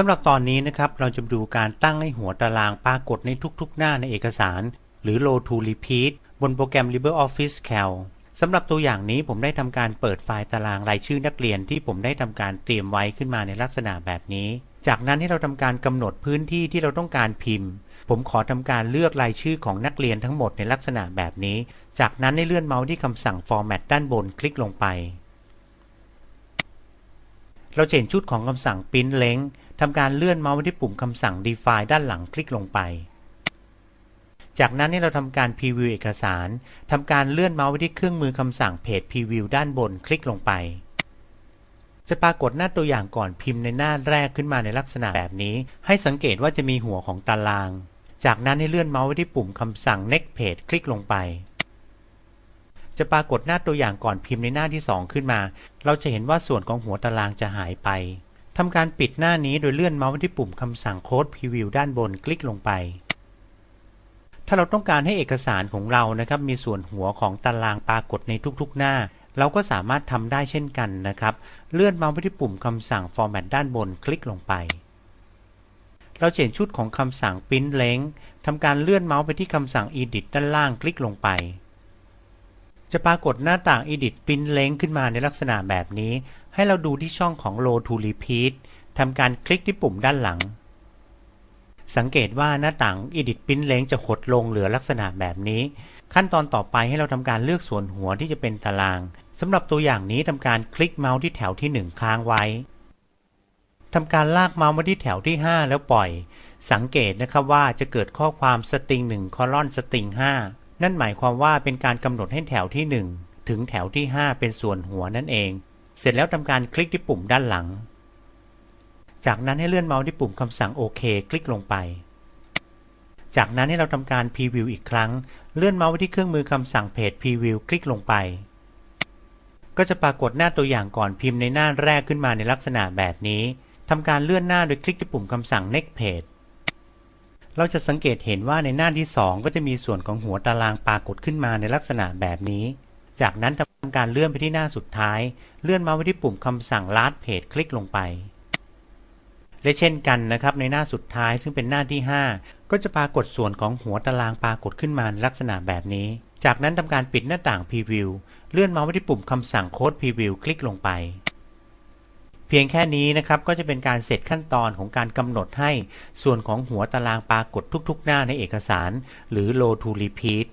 สำหรับตอนนี้นะครับเราจะดูการตั้งให้หัวตารางปรากฏในทุกๆ หน้าในเอกสาร หรือ row to repeat บนโปรแกรม LibreOffice Calc สำหรับตัวอย่างนี้ผมได้ทำการเปิดไฟล์ตารางรายชื่อนักเรียนที่ผมได้ทำการเตรียมไว้ขึ้นมาในลักษณะแบบนี้ จากนั้นให้เราทำการกำหนดพื้นที่ที่เราต้องการพิมพ์ ผมขอทำการเลือกรายชื่อของนักเรียนทั้งหมดในลักษณะแบบนี้ จากนั้นให้เลื่อนเมาส์ที่คำสั่ง format ด้านบนคลิกลงไป เราเห็นชุดของคำสั่ง print length ทำการเลื่อนเมาส์ไปที่ปุ่มคำสั่ง define ด้านหลังคลิกลงไป จากนั้นให้เราทำการ preview เอกสารทำการเลื่อนเมาส์ไปที่เครื่องมือคำสั่ง page preview ด้านบนคลิกลงไป จะปรากฏหน้าตัวอย่างก่อนพิมพ์ในหน้าแรกขึ้นมาในลักษณะแบบนี้ ให้สังเกตว่าจะมีหัวของตาราง จากนั้นให้เลื่อนเมาส์ไปที่ปุ่มคำสั่ง next page คลิกลงไปจะปรากฏหน้าตัวอย่างก่อนพิมพ์ในหน้าที่ 2 ขึ้นมา เราจะเห็นว่าส่วนของหัวตารางจะหายไป ทำการปิดหน้านี้โดยเลื่อนเมาส์ไปที่ปุ่มคำสั่ง Code Preview ด้านบนคลิกลงไป ถ้าเราต้องการให้เอกสารของเรานะครับมีส่วนหัวของตารางปรากฏในทุกๆ หน้า เราก็สามารถทำได้เช่นกันนะครับ เลื่อนเมาส์ไปที่ปุ่มคำสั่ง Format ด้านบนคลิกลงไป เราเห็นชุดของคำสั่ง Print Length ทำการเลื่อนเมาส์ไปที่คำสั่ง Edit ด้านล่างคลิกลงไป จะปรากฏหน้าต่าง Edit Print Link ขึ้นมาในลักษณะแบบนี้ ให้เราดูที่ช่องของ Row to Repeat ทำการคลิกที่ปุ่มด้านหลัง สังเกตว่าหน้าต่าง Edit Print Link จะหดลงเหลือลักษณะแบบนี้ ขั้นตอนต่อไปให้เราทำการเลือกส่วนหัวที่จะเป็นตารางสำหรับตัวอย่างนี้ทำการคลิกเมาส์ที่แถวที่ 1 ค้างไว้ทำการลากเมาส์มาที่แถวที่ 5 แล้วปล่อย สังเกตนะครับว่าจะเกิดข้อความสตริง1คอลอนสตริง5 นั่นหมายความว่าเป็นการกำหนดให้แถวที่ 1 ถึงแถวที่ 5 เป็นส่วนหัวนั่นเอง เสร็จแล้วทำการคลิกที่ปุ่มด้านหลัง จากนั้นให้เลื่อนเมาส์ที่ปุ่มคำสั่งโอเคคลิกลงไป จากนั้นให้เราทำการพรีวิวอีกครั้ง เลื่อนเมาส์ไปที่เครื่องมือคำสั่งเพจพรีวิวคลิกลงไป ก็จะปรากฏหน้าตัวอย่างก่อนพิมพ์ในหน้าแรกขึ้นมาในลักษณะแบบนี้ทำการเลื่อนหน้าโดยคลิกที่ปุ่มคำสั่ง next page เราจะสังเกตเห็นว่าในหน้าที่ 2 ก็จะมีส่วนของหัวตารางปรากฏขึ้นมาในลักษณะแบบนี้ จากนั้นทำการเลื่อนไปที่หน้าสุดท้าย เลื่อนมาไปที่ปุ่มคำสั่ง last page คลิกลงไป และเช่นกันนะครับในหน้าสุดท้ายซึ่งเป็นหน้าที่ 5 ก็จะปรากฏส่วนของหัวตารางปรากฏขึ้นมาในลักษณะแบบนี้ จากนั้นทำการปิดหน้าต่าง Preview เลื่อนมาไปที่ปุ่มคำสั่ง Code Preview คลิกลงไป เพียงแค่นี้นะครับก็จะเป็นการเสร็จขั้นตอนของการกำหนดให้ส่วนของหัวตารางปรากฏทุกๆ หน้าในเอกสาร หรือ Row to Repeat